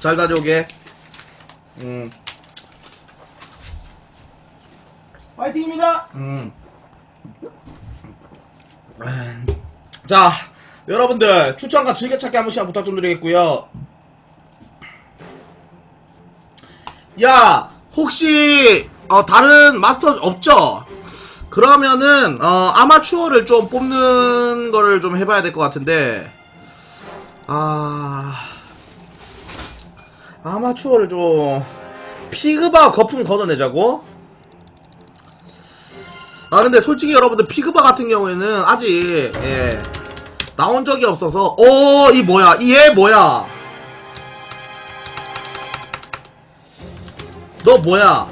잘 다녀오게. 음, 파이팅입니다. 음. 자, 여러분들 추천과 즐겨찾기 한 번씩 부탁 좀 드리겠고요. 야, 혹시 어, 다른 마스터 없죠? 그러면은 어, 아마추어를 좀 뽑는 거를 좀 해봐야 될 것 같은데 아 아마추어를 좀 피그바 거품 걷어내자고? 아 근데 솔직히 여러분들 피그바 같은 경우에는 아직 예, 나온 적이 없어서 뭐야? 이얘 뭐야? 너 뭐야?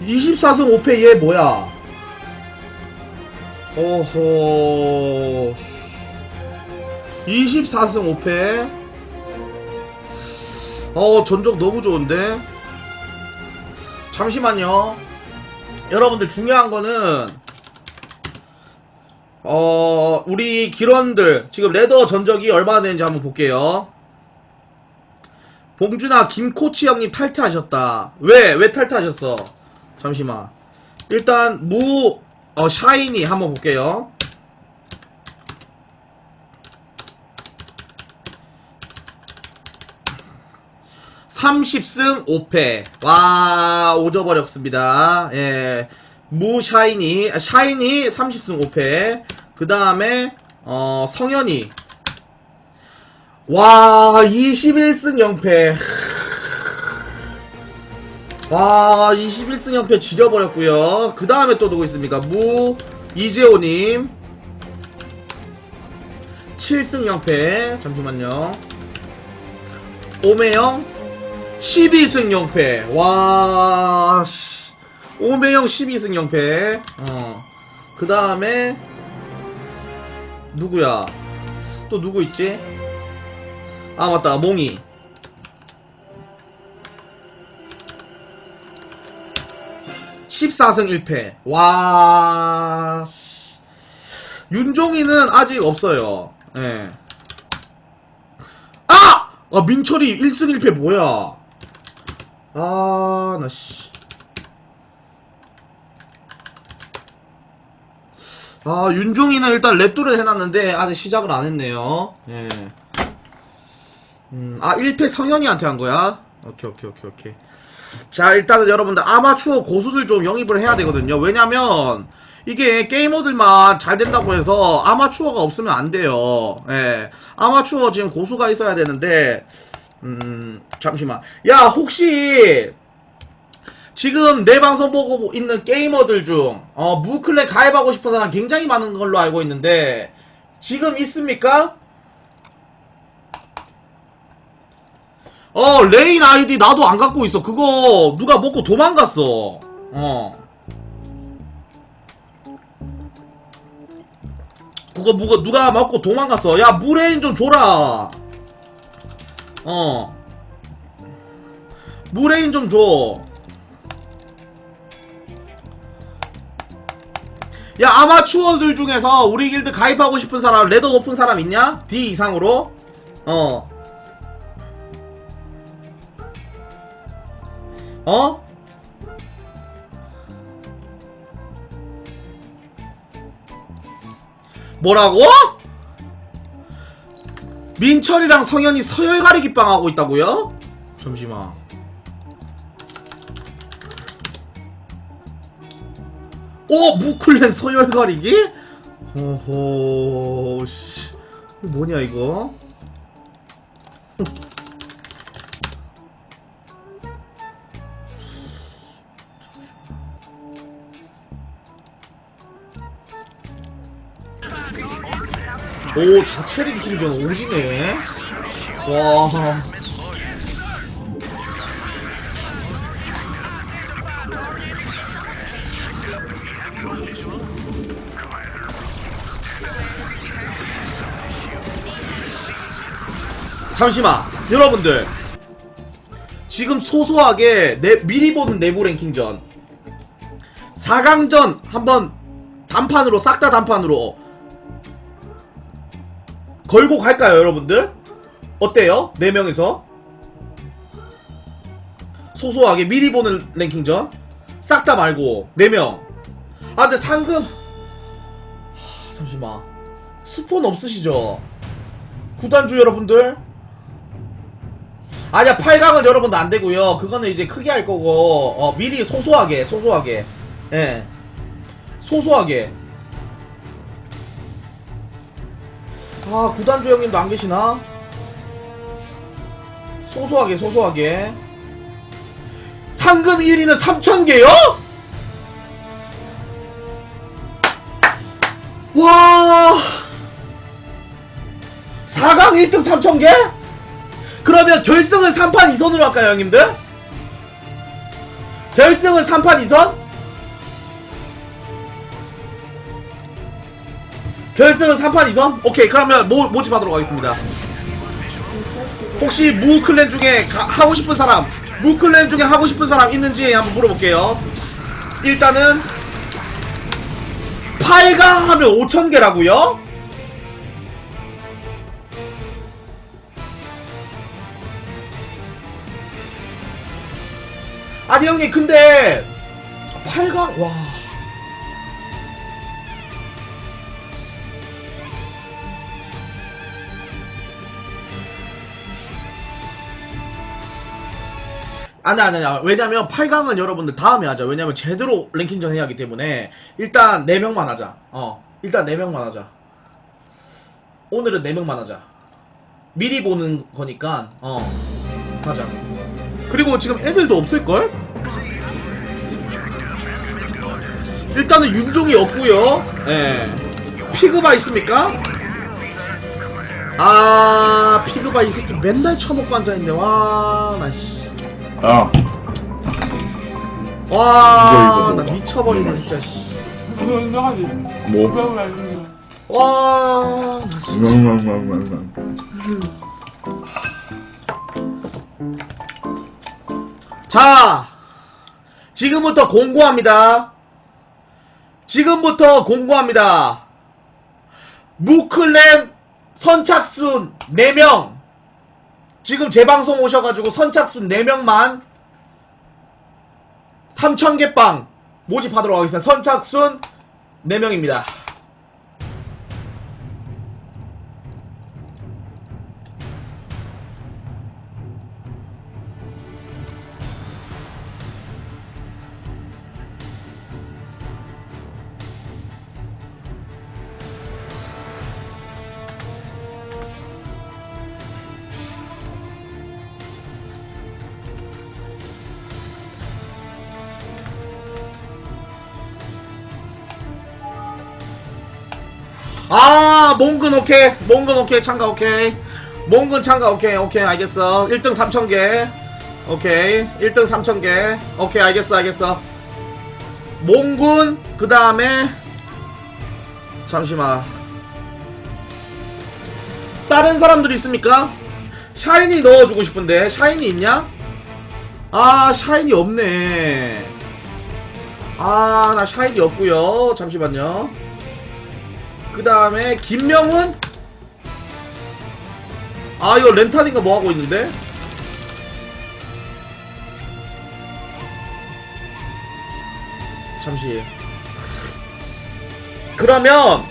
24승 5패 얘 뭐야? 오호 24승 5패. 어 전적 너무 좋은데? 잠시만요. 여러분들 중요한 거는 어 우리 기런들 지금 레더 전적이 얼마나 되는지 한번 볼게요. 봉준아 김코치 형님 탈퇴하셨다. 왜? 왜 탈퇴하셨어? 잠시만. 일단 무 어, 샤이니 한번 볼게요 (30승 5패) 와 오져버렸습니다. 예. 무샤이니 아, 샤이니 30승 5패. 그 다음에 어 성현이. 와 21승 0패. 와 21승 0패 지려버렸고요. 그 다음에 또 누구 있습니까? 무 이재호님. 7승 0패. 잠시만요. 오메영 12승 0패. 와 씨. 오메영 12승 0패. 어 그 다음에 누구야? 또 누구 있지? 아 맞다. 몽이. (14승 1패) 와 씨. 윤종이는 아직 없어요. 예. 아! 아 민철이 1승 1패 뭐야 아 나 씨. 아 윤종이는 일단 랩도를 해놨는데 아직 시작을 안 했네요 예. 음, 아 1패 성현이한테 한 거야? 오케이 오케이 오케이 오케이 자 일단은 여러분들 아마추어 고수들 좀 영입을 해야 되거든요 왜냐면 이게 게이머들만 잘 된다고 해서 아마추어가 없으면 안 돼요 예 아마추어 지금 고수가 있어야 되는데 음 잠시만. 야 혹시 지금 내 방송 보고 있는 게이머들 중 어, 무클랜 가입하고 싶은 사람 굉장히 많은 걸로 알고 있는데 지금 있습니까? 어 레인 아이디 나도 안 갖고 있어. 그거 누가 먹고 도망갔어. 어. 그거 누가 누가 먹고 도망갔어. 야 무레인 좀 줘라 어 무레인 좀 줘 야 아마추어들 중에서 우리 길드 가입하고 싶은 사람 레더 높은 사람 있냐? D 이상으로 어 어? 뭐라고? 민철이랑 성현이 서열 가리 기 빵 하고 있다고요? 잠시만. 어 무클랜 서열 가리기? 호호 씨. 뭐냐 이거? 오 자체 랭킹전 오지네. 와. 잠시만 여러분들. 지금 소소하게 내, 미리 보는 내부 랭킹전. 4강전 한번 단판으로 싹 다 단판으로 걸고 갈까요 여러분들? 어때요? 4명이서? 소소하게 미리 보는 랭킹전? 싹 다 말고 4명. 아 근데 상금. 하, 잠시만. 스폰 없으시죠? 구단주 여러분들? 아니야 8강은 여러분들 안되고요. 그거는 이제 크게 할 거고. 어, 미리 소소하게 소소하게. 예. 소소하게 아 구단주 형님도 안 계시나? 소소하게 소소하게 상금 1위는 3,000개요? 와 4강 1등 3,000개? 그러면 결승은 3판 2선으로 할까요 형님들? 결승은 3판 2선? 결승은 3판 2선? 오케이 그러면 모, 모집하도록 하겠습니다 혹시 무클랜 중에 가- 하고 싶은 사람 무클랜 중에 하고 싶은 사람 있는지 한번 물어볼게요 일단은 8강 하면 5천개라고요? 아니 형님 근데 8강 와 아니 아니 아니 왜냐면 8강은 여러분들 다음에 하자. 왜냐면 제대로 랭킹전 해야 하기 때문에 일단 4명만 하자. 어 일단 4명만 하자. 오늘은 4명만 하자. 미리 보는 거니까 어 하자. 그리고 지금 애들도 없을걸? 일단은 윤종이 없고요. 예. 피그바 있습니까? 아 피그바 이 새끼 맨날 처먹고 앉아있네. 와나 씨 야, 와, 이거, 나 이거. 미쳐버리네, 진짜, 씨. 뭐? 와, 나 진짜. 음. 자, 지금부터 공고합니다. 지금부터 공고합니다. 무클랜 선착순 4명. 지금 재방송 오셔가지고 선착순 4명만 3,000개 빵 모집하도록 하겠습니다. 선착순 4명입니다. 아, 몽근 오케이. 몽근 오케이. 참가 오케이. 몽근 참가 오케이. 오케이. 알겠어. 1등 3,000개. 오케이. 1등 3,000개. 오케이. 알겠어. 알겠어. 몽군 그 다음에 잠시만. 다른 사람들 있습니까? 샤이니 넣어주고 싶은데 샤이니 있냐? 아 샤이니 없네 아 나 샤이니 없구요 잠시만요 그 다음에 김명훈? 아 이거 렌탈인가 뭐 하고 있는데? 잠시. 그러면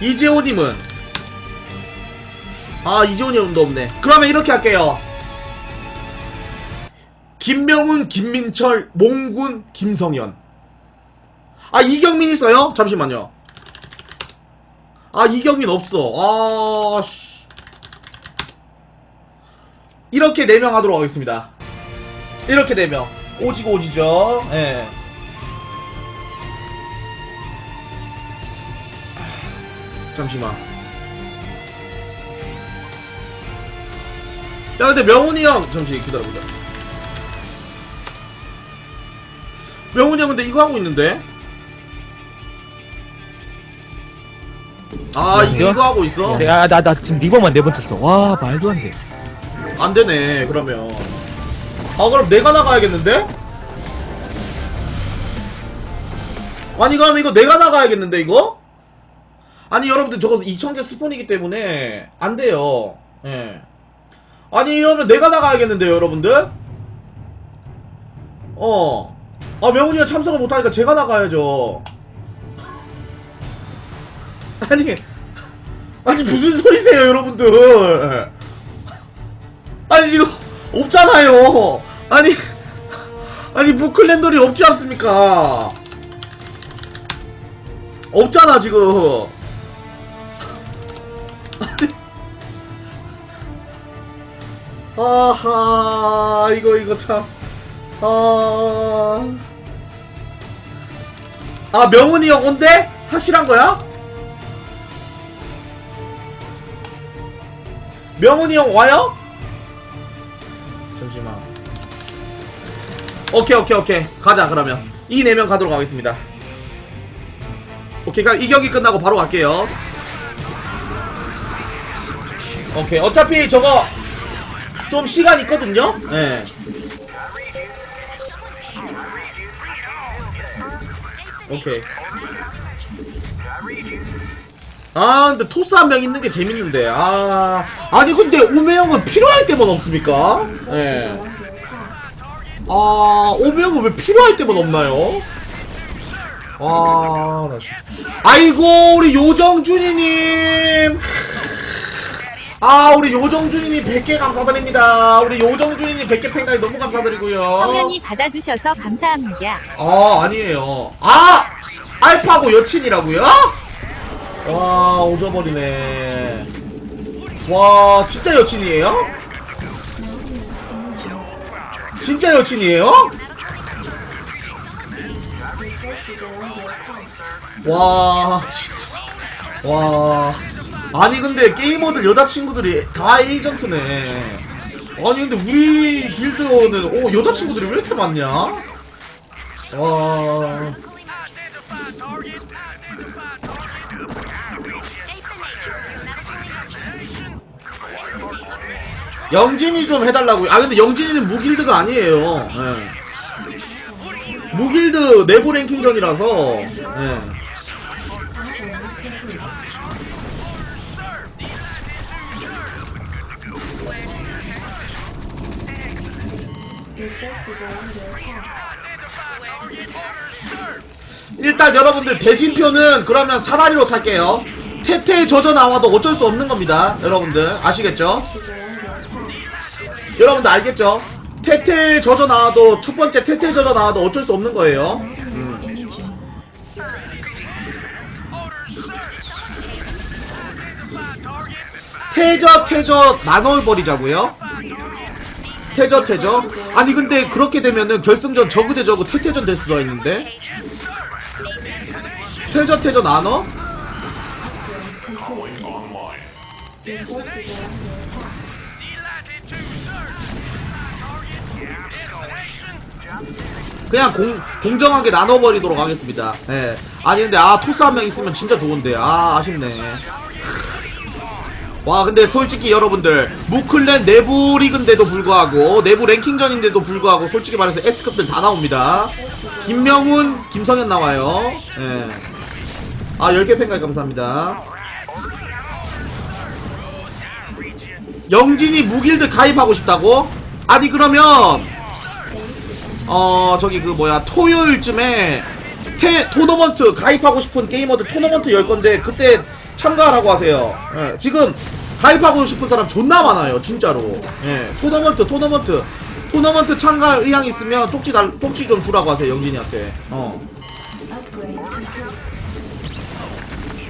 이재호님은? 아 이재호님도 없네. 그러면 이렇게 할게요. 김명훈 김민철 몽군 김성현. 아 이경민 있어요? 잠시만요 아 이경민 없어. 아 씨. 이렇게 4명 하도록 하겠습니다. 이렇게 4명. 오지고 오지죠. 예. 잠시만. 야 근데 명훈이 형 잠시 기다려보자. 명훈이 형 근데 이거 하고 있는데 아 이거, 이거 하고 있어 야, 나, 나 지금 리버만 네 번 쳤어. 와, 말도 안 돼. 안 되네 그러면 아 그럼 내가 나가야겠는데? 아니 그럼 이거 내가 나가야겠는데 이거? 아니 여러분들 저거 2,000개 스폰이기 때문에 안 돼요. 예. 아니 이러면 내가 나가야겠는데요, 여러분들? 어. 아 명훈이가 참석을 못하니까 제가 나가야죠. 아니 아니 무슨 소리세요, 여러분들? 아니 지금 없잖아요. 아니 아니 무클랜더리 없지 않습니까? 없잖아 지금. 아하 이거 이거 참. 아. 아 명훈이 형 온대? 확실한 거야? 명훈이 형 와요? 잠시만. 오케이 오케이 오케이 가자 그러면 이 네 명 가도록 하겠습니다. 오케이 그럼 이 경기 끝나고 바로 갈게요. 오케이 어차피 저거 좀 시간 있거든요. 네. 오케이. 아 근데 토스 한 명 있는 게 재밌는데 아 아니 근데 우메 형은 필요할 때만 없습니까? 예. 아 우메 형은 왜 필요할 때만 없나요? 아, 나 진짜. 아이고, 우리 요정준이님. 아, 우리 요정준이님 100개 감사드립니다. 우리 요정준이님 100개 팬가이 너무 감사드리고요. 성현이 받아주셔서 감사합니다. 아, 아니에요. 아! 알파고 여친이라고요? 와, 오져버리네. 와, 진짜 여친이에요? 진짜 여친이에요? 와, 진짜. 와. 아니, 근데 게이머들 여자친구들이 다 에이전트네. 아니, 근데 우리 길드는, 오, 여자친구들이 왜 이렇게 많냐? 와. 영진이 좀 해달라고요. 아 근데 영진이는 무길드가 아니에요. 예. 무길드 내부 랭킹전이라서. 예. 일단 여러분들 대진표는 그러면 사다리로 탈게요. 태태 젖어 나와도 어쩔 수 없는 겁니다. 여러분들 아시겠죠? 여러분들 알겠죠? 태태 젖어 나와도 첫 번째 태태 젖어 나와도 어쩔 수 없는 거예요. 음. 태저 태저 나눠 버리자고요. 태저 태저. 아니 근데 그렇게 되면은 결승전 저그 대 저그 태태전 될 수가 있는데. 태저 태저 나눠? 그냥 공, 공정하게 나눠버리도록 하겠습니다. 예. 아니, 근데, 아, 토스 한 명 있으면 진짜 좋은데. 아, 아쉽네. 와, 근데 솔직히 여러분들, 무클랜 내부 리그인데도 불구하고, 내부 랭킹전인데도 불구하고, 솔직히 말해서 S급들 다 나옵니다. 김명훈, 김성현 나와요. 예. 아, 10개 팬가입 감사합니다. 영진이 무길드 가입하고 싶다고? 아니, 그러면, 어 저기 그 뭐야 토요일쯤에 테, 토너먼트 가입하고 싶은 게이머들 토너먼트 열 건데 그때 참가하라고 하세요. 예, 지금 가입하고 싶은 사람 존나 많아요, 진짜로. 예, 토너먼트 토너먼트 토너먼트 참가 의향 있으면 쪽지 달 쪽지 좀 주라고 하세요, 영진이한테. 어.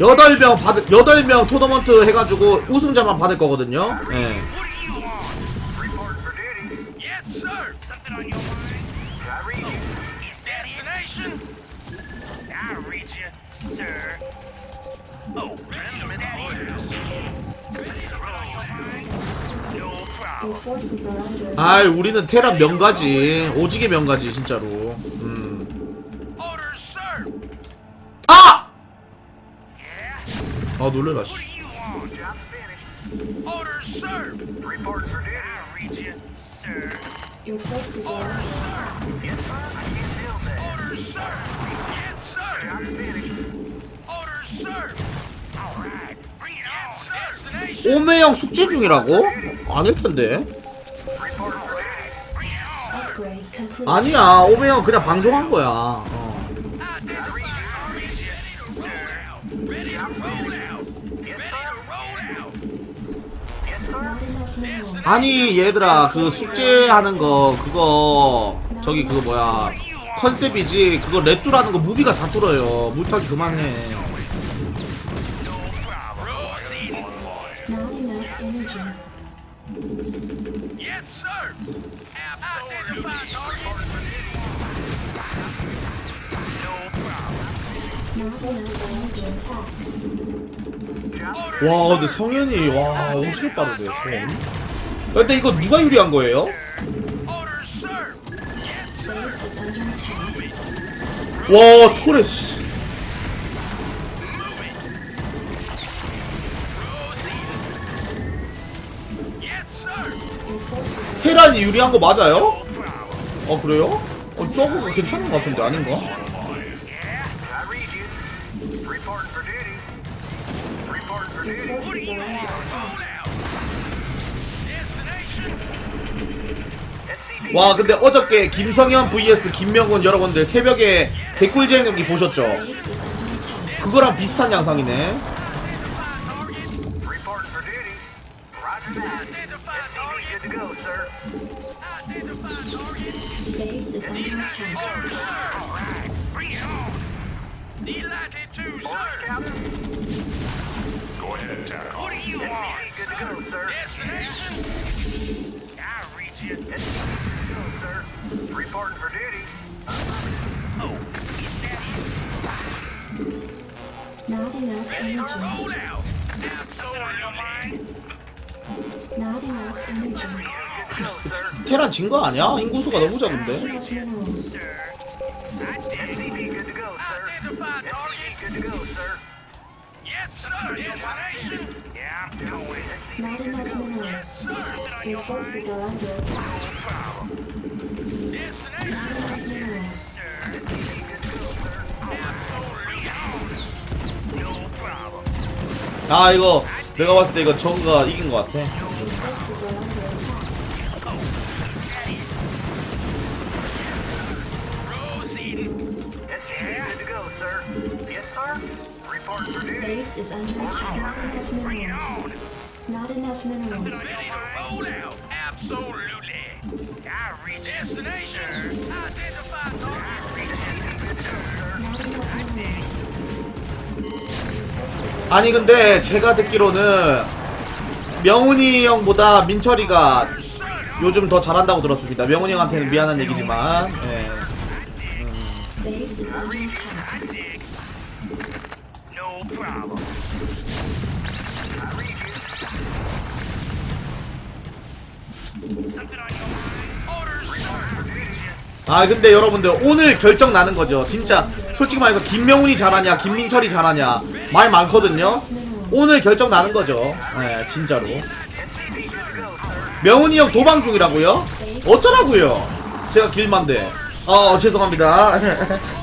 여덟 명 받을 여덟 명 토너먼트 해가지고 우승자만 받을 거거든요. 예. Sir. Oh, transmit orders. No problem. 아이 우리는 테란 명가지 오지게 명가지 진짜로 음. Orders, sir. 아! Yeah. 아 놀래라 씨 What do you want? Job finished. Orders, sir. Report for duty. I read you, sir. Orders, sir. Yes, sir. Job 오메영 숙제 중이라고? 아닐 텐데. 아니야, 오메영 그냥 방종한 거야. 어. 아니 얘들아 그 숙제하는 거 그거 저기 그거 뭐야 컨셉이지 그거 랩두라는 거 무비가 다 뚫어요 물타기 그만해 와 근데 성현이 와 엄청 빠르네 손 근데 이거 누가 유리한 거예요? 와 토레스. 테란이 유리한 거 맞아요? 어 그래요? 어 저거가 괜찮은 거 같은데 아닌가? 와 근데 어저께 김성현 vs 김명훈 여러분들 새벽에 개꿀잼 경기 보셨죠? 그거랑 비슷한 양상이네 Reporting for duty. Roger that. Identify target. Good to go, Oh. 테란 진 거 아니야? 인구수가 너무 작은데? 아 이거 내가 봤을 때 이거 저그가 이긴 것 같아 is under attack. Not enough minerals. Not enough minerals. Ready to roll out. Absolutely. I reach destination. Identify target. Not enough minerals. 아니 근데 제가 듣기로는 명훈이 형보다 민철이가 요즘 더 잘한다고 들었습니다 명훈이 형한테는 미안한 얘기지만 예. Base 아 근데 여러분들 오늘 결정 나는 거죠. 진짜 솔직히 말해서 김명훈이 잘하냐 김민철이 잘하냐 말 많거든요. 오늘 결정 나는 거죠. 예 진짜로. 명훈이 형 도방 중이라고요? 어쩌라고요? 제가 길만데. 어 죄송합니다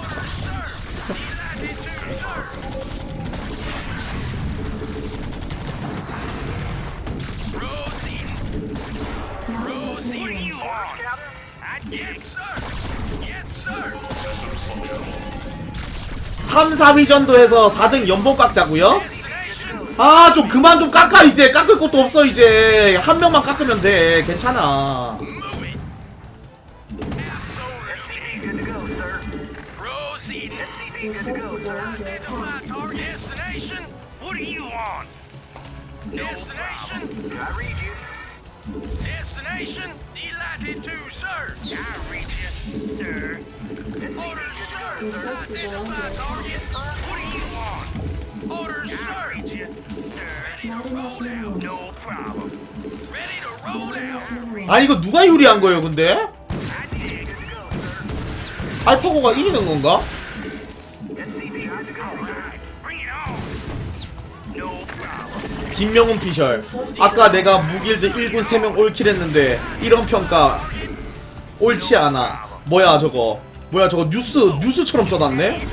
minerals. I dig, sir. Yes, sir. 3, 4위전도 해서 4등 연봉 깎자고요? 아 좀 그만 좀 깎아 이제 깎을 것도 없어 이제 한 명만 깎으면 돼 괜찮아 아 이거 누가 유리한 거예요 근데? 알파고가 이기는 건가? 김명훈 피셜 아까 내가 무길드 1군 3명 올킬 했는데 이런 평가 옳지 않아 뭐야 저거 뭐야 저거 뉴스 뉴스처럼 써놨네?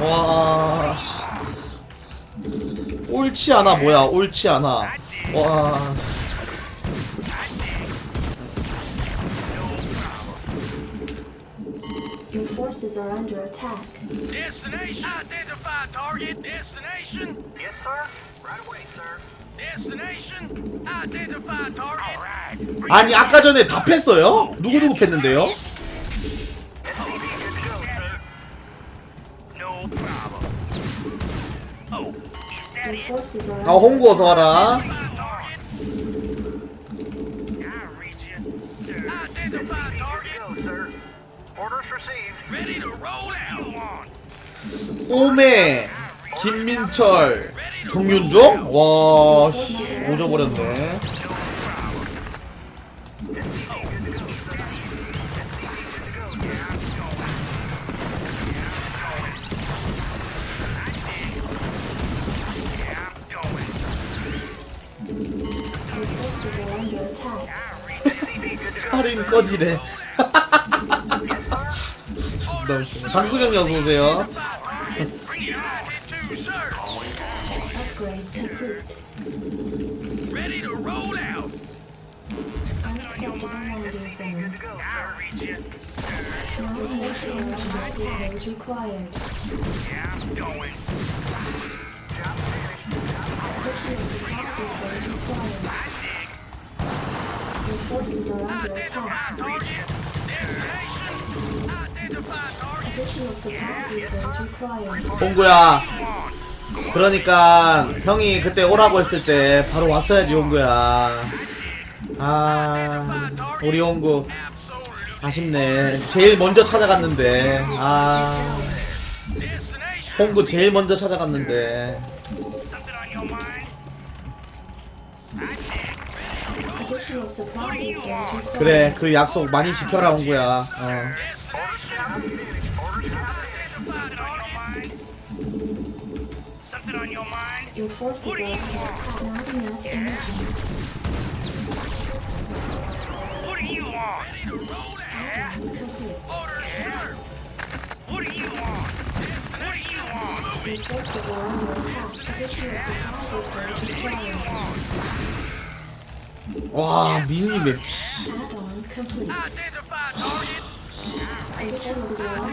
와 씨. 옳지 않아 뭐야 옳지 않아 와 Your forces are under attack. Destination. Identify target. Destination. Yes, sir. Right away, sir. Destination. Identify target. All right. 아니 아까 전에 다 팼어요? 누구누구 팼는데요? Oh, 아 홍구 어서 와라. Identify target. Sir. Orders received. Ready to roll out. 오메 김민철 정윤종? 와 씨, 오져버렸네. 살인 꺼지네 forces are under attack. 홍구야 그러니까 형이 그때 오라고 했을 때 바로 왔어야지 홍구야 아 우리 홍구 아쉽네 제일 먼저 찾아갔는데 아. 홍구 제일 먼저 찾아갔는데. 그래 그 약속 많이 지켜라 홍구야 어. Your forces are under attack. Not enough energy. What do you want? Ready to roll out. Complete. Orders, sir. What do you want? What do you want? Your forces are under attack. Additional supply depots required. 와 미니맵 are under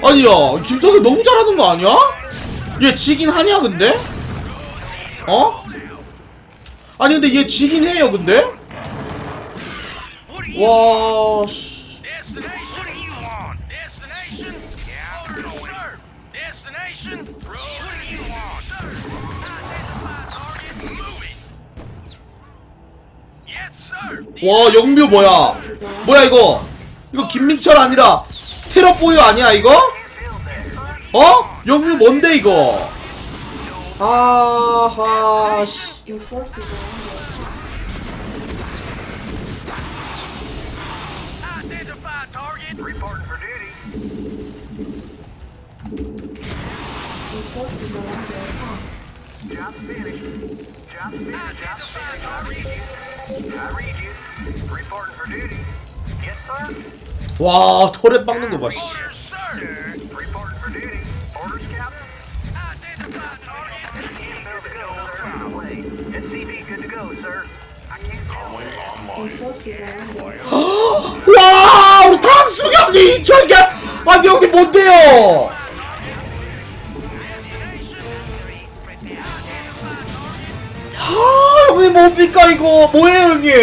아니야 김석이 너무 잘하는 거 아니야? 얘 지긴 하냐 근데? 어? 아니 근데 얘 지긴 해요 근데? 와. 와 영묘 뭐야 뭐야 이거 이거 김민철 아니라 테러보이 아니야 이거? 어? 영묘 뭔데 이거? 아하 씨. Your forces are under attack. Identify target. Reporting for duty. Your forces are under attack. Job finished. Job finished. Identify target. I read you. Reporting for duty. Yes, sir. 와 털에 박는 거 봐. 씨. Sir. 와 우리 탕수경님 이천개 아니 여기 뭔데요? 아 형님 뭡니까 이거 뭐예요 형님?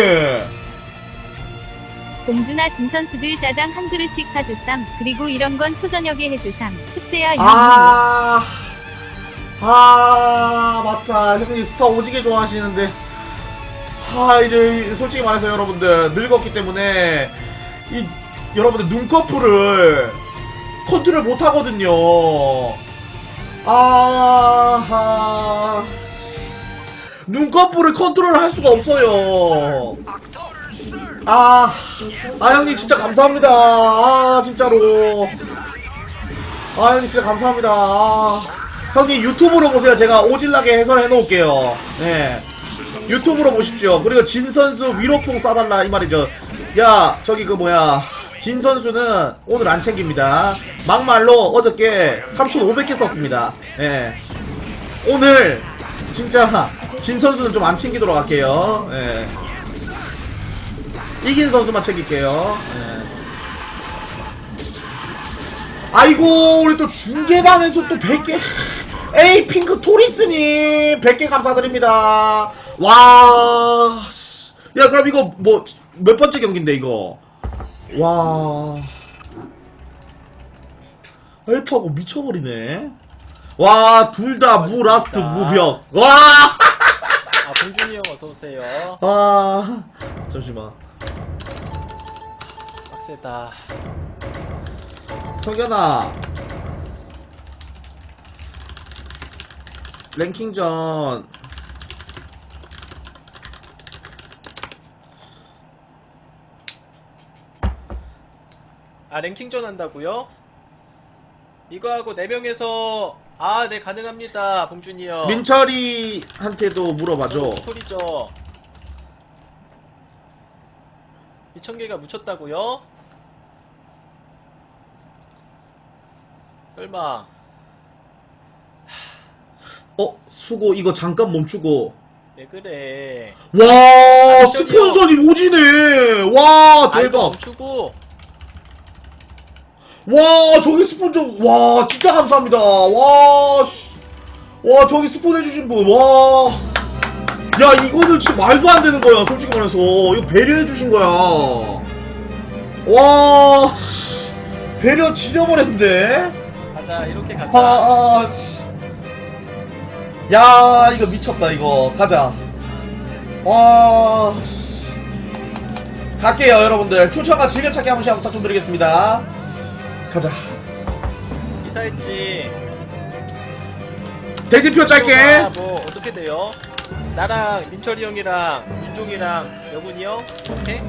공주나 진 선수들 짜장 한 그릇씩 사주삼. 그리고 이런 건 초저녁에 해주삼. 습세야 유민유. 아, 아 맞다 형님 스타 오지게 좋아하시는데 아 이제 솔직히 말해서 여러분들 늙었기 때문에 이 여러분들 눈꺼풀을 컨트롤 못 하거든요. 아하. 눈꺼풀을 컨트롤 할 수가 없어요. 아, 아 형님 진짜 감사합니다. 아 진짜로. 아 형님 진짜 감사합니다. 아, 형님 유튜브로 보세요. 제가 오질나게 해설해 놓을게요. 네 유튜브로 보십시오 그리고 진 선수 위로풍 쏴달라 이 말이죠 야 저기 그 뭐야 진 선수는 오늘 안 챙깁니다 막말로 어저께 3500개 썼습니다 예 오늘 진짜 진 선수는 좀 안 챙기도록 할게요. 예. 이긴 선수만 챙길게요. 예. 아이고 우리 또 중계방에서 또 100개 에이 핑크 토리스님 100개 감사드립니다. 와. 씨. 야 그럼 이거 뭐 몇 번째 경기인데 이거. 와. 헬프하고 미쳐버리네. 와, 둘 다 무 라스트 무벽. 와! 아, 봉준이 형 어서 오세요. 아, 잠시만. 빡세다. 석연아. 랭킹전. 아, 랭킹전 한다고요? 이거 하고 4명에서 아, 네 가능합니다. 봉준이 형. 민철이한테도 물어봐줘. 소리죠. 2,000개가 묻혔다고요? 설마 어, 수고, 이거 잠깐 멈추고. 왜 그래? 와, 아. 스폰서님 오지네. 와, 아, 대박. 멈추고 와 저기 스폰 좀와 진짜 감사합니다 와 씨. 와 저기 스폰 해주신 분와 야 이거는 진짜 말도 안 되는 거야 솔직히 말해서 이거 배려해 주신 거야 와 씨. 배려 지려버렸는데 가자. 이렇게 가자. 아, 아, 씨. 야 이거 미쳤다 이거 가자 와 씨. 갈게요 여러분들 추천과 즐겨찾기 한 번씩 부탁 좀 드리겠습니다 가자 이사했지. 대지표 짧게 아, 뭐 어떻게 돼요? 나랑 민철이 형이랑 윤종이랑 여군이 형 오케이?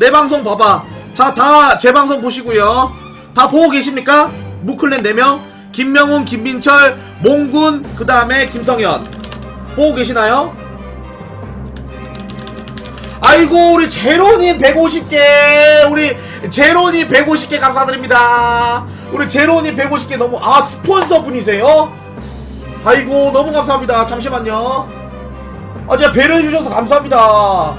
내 방송 봐봐 자 다 제 방송 보시고요 다 보고 계십니까? 무클랜 4명 김명훈 김민철 몽군 그 다음에 김성현 보고 계시나요? 아이고 우리 제로님 150개. 우리 제로님 150개 감사드립니다. 우리 제로님 150개 너무 아 스폰서 분이세요? 아이고 너무 감사합니다. 잠시만요. 아 진짜 배려해주셔서 감사합니다.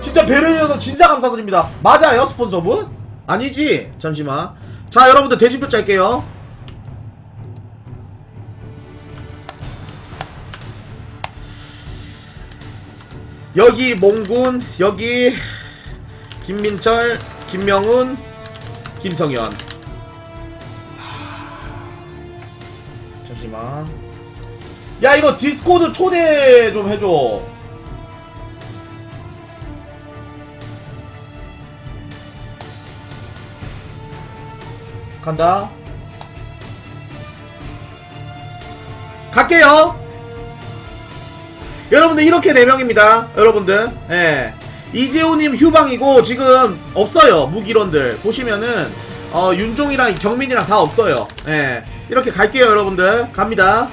진짜 배려해주셔서 진짜 감사드립니다. 맞아요 스폰서분? 아니지? 잠시만. 자 여러분들 대진표 짤게요 여기 몽군 여기 김민철 김명훈 김성현. 잠시만. 야 이거 디스코드 초대 좀 해줘. 간다. 갈게요 여러분들 이렇게 4명입니다. 여러분들 예. 이재호님 휴방이고 지금 없어요 무기론들. 보시면은 어 윤종이랑 경민이랑 다 없어요. 예. 이렇게 갈게요 여러분들. 갑니다